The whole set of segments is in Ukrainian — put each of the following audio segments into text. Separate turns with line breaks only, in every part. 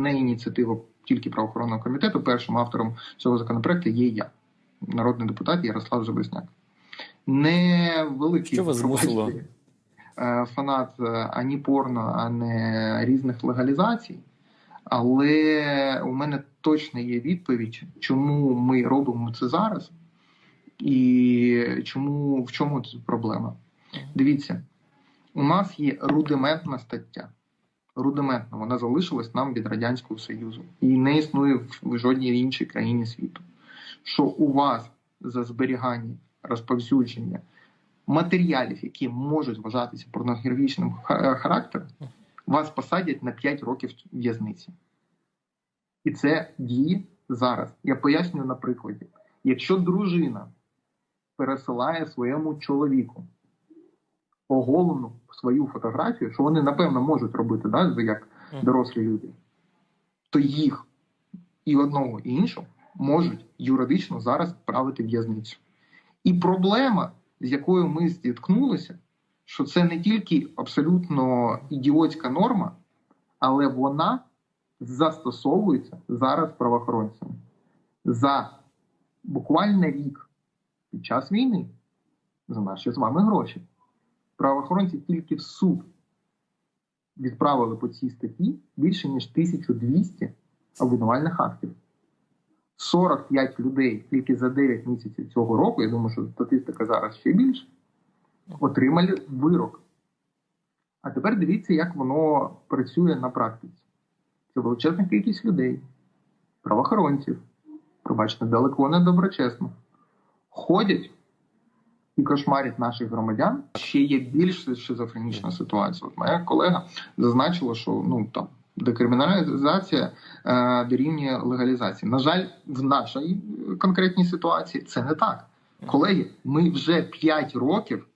Не ініціатива тільки правоохоронного комітету. Першим автором цього законопроекту є я, народний депутат Ярослав Железняк. Не великий
Що вас змусило?
пробачте, е, фанат е, ані порно, а не різних легалізацій. Але у мене точно є відповідь, чому ми робимо це зараз, і чому в чому тут проблема. Дивіться, у нас є рудиментна стаття. Рудиментна, вона залишилась нам від Радянського Союзу і не існує в жодній іншій країні світу. Що у вас за зберігання, розповсюдження матеріалів, які можуть вважатися порнографічним характером, вас посадять на 5 років в'язниці. І це діє зараз. Я пояснюю на прикладі. Якщо дружина пересилає своєму чоловіку оголену свою фотографію, що вони напевно можуть робити, да, як дорослі люди, то їх і одного, і іншого можуть юридично зараз правити в'язницю. І проблема, з якою ми зіткнулися, що це не тільки абсолютно ідіотська норма, але вона застосовується зараз правоохоронцями. За буквально рік під час війни за наші з вами гроші. Правоохоронці тільки в суд відправили по цій статті більше ніж 1200 обвинувальних актів. 45 людей тільки за 9 місяців цього року, я думаю, що статистика зараз ще більше, отримали вирок. А тепер дивіться, як воно працює на практиці. Це величезна кількість людей, правоохоронців, пробачте, далеко не доброчесно, ходять і кошмарять наших громадян. Ще є більш шизофренічна ситуація. От моя колега зазначила, що ну там декриміналізація е, дорівнює легалізації. На жаль, в нашій конкретній ситуації це не так. Колеги, ми вже 5 років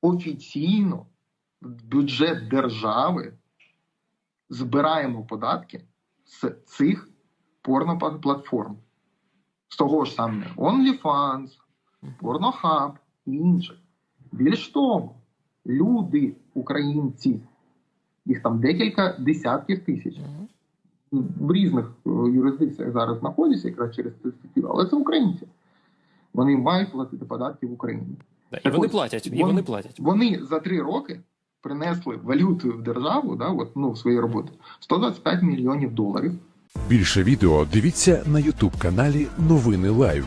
офіційно бюджет держави збираємо податки з цих порноплатформ. З того ж саме OnlyFans, Pornhub і інших. Більш того, люди, українці, їх там декілька десятків тисяч в різних е, юрисдикціях зараз знаходяться якраз через цю статтю, але це українці. Вони мають платити податки в Україні.
Да, І вони
от,
платять, і
вони-
вони платять.
Вони за три роки принесли валютою в державу, да, от, ну, в свої роботи 125 мільйонів доларів.
Більше відео дивіться на Ютуб каналі Новини Лайв.